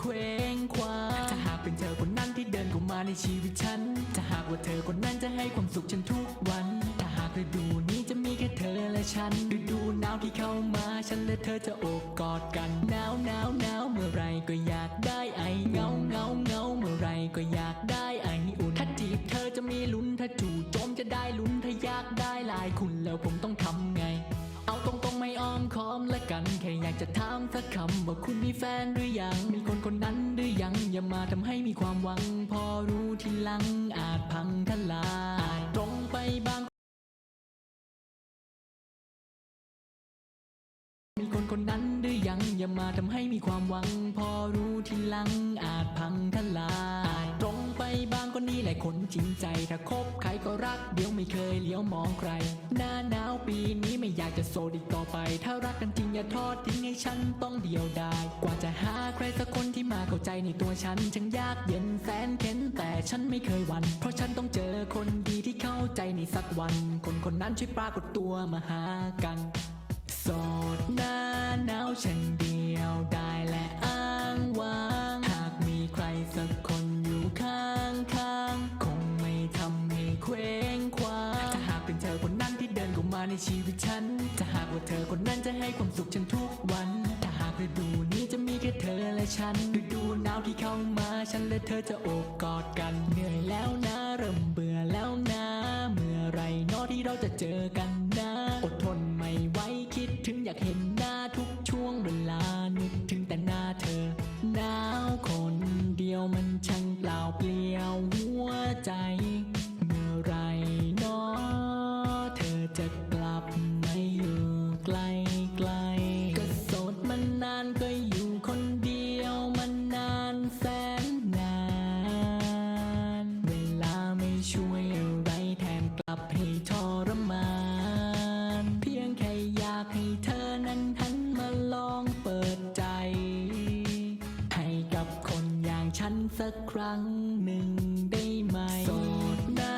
เคว้งคว้างถ้าหากเป็นเธอคนนั้นที่เดินเข้ามาในชีวิตฉัน ถ้าหากว่าเธอคนนั้นจะให้ความสุขฉันทุกวัน ถ้าหากฤดูนี้จะมีแค่เธอและฉัน ฤดูหนาวที่เข้ามาฉันและเธอจะอบกอดกัน หนาวหนาวหนาวเมื่อไรก็อยากได้ไอเงาเงาเงาเมื่อไรก็อยากได้ไออุ่น ถ้าจีบเธอจะมีลุ้นถ้าจู่โจมจะได้ลุ้นถ้าอยากได้ลายคุณแล้วผมต้องทำไง กันแค่อยากจะถามสักคำว่าคุณมีแฟนหรือยัง มีคนคนนั้นหรือยัง อย่ามาทำให้มีความหวัง พอรู้ทีหลังอาจพังทลายอาจตรงไปบาง มีคนคนนั้นหรือยัง อย่ามาทำให้มีความหวัง พอรู้ทีหลังอาจพังทลาย คนจริงใจ ถ้าคบใครก็รัก เดี๋ยวไม่เคยเลี้ยวมองใคร หน้าหนาวปีนี้ไม่อยากจะโสดอีกต่อไป ถ้ารักกันจริงอย่าทอดทิ้งให้ฉันต้องเดียวดาย กว่าจะหาใครสักคนที่มาเข้าใจในตัวฉันช่างยากเย็นแสนเข็นแต่ฉันไม่เคยหวั่นเพราะฉันต้องเจอคนดีที่เข้าใจในสักวัน คนคนนั้นช่วยปรากฏตัวมาหากัน ในชีวิตฉัน จะหากว่าเธอคนนั้นจะให้ความสุขฉันทุกวัน ถ้าหากฤดูนี้จะมีแค่เธอและฉันฤดูหนาวที่เข้ามาฉันและเธอจะโอบกอดกัน เหนื่อยแล้วนะ เริ่มเบื่อแล้วนะ เมื่อไรเนอที่เราจะเจอกันนะ อดทนไม่ไหวคิดถึงอยากเห็นหน้าทุกช่วงเวลานึกถึงแต่หน้าเธอหนาวคนเดียวมันช่างเปล่าเปลี่ยวับให้ทรมาน เพียงแค่อยากให้เธอนั้นหันมาลองเปิดใจ ให้กับคนอย่างฉันสักครั้งหนึ่งได้ไหม โสดหน้า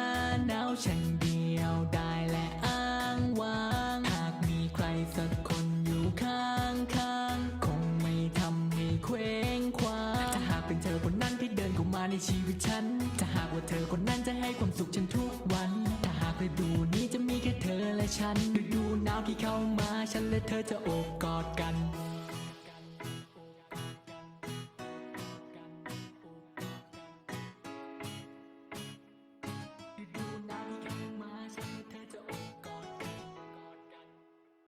หนาวฉันเดียวได้และอ้างว้าง หากมีใครสักคนอยู่ข้างข้างๆคงไม่ทำให้เคว้งคว้างถ้าหากเป็นเธอคนนั้นที่เดินเข้ามาในชีวิตฉันจะหากว่าเธอคนนั้นจะให้ความสุขฉันทุกวันถ้าากฤดูนี้จะมีแค่เธอและฉันฤดูหนาวที่เข้ามาฉันและเธอจะโอบกอดกัน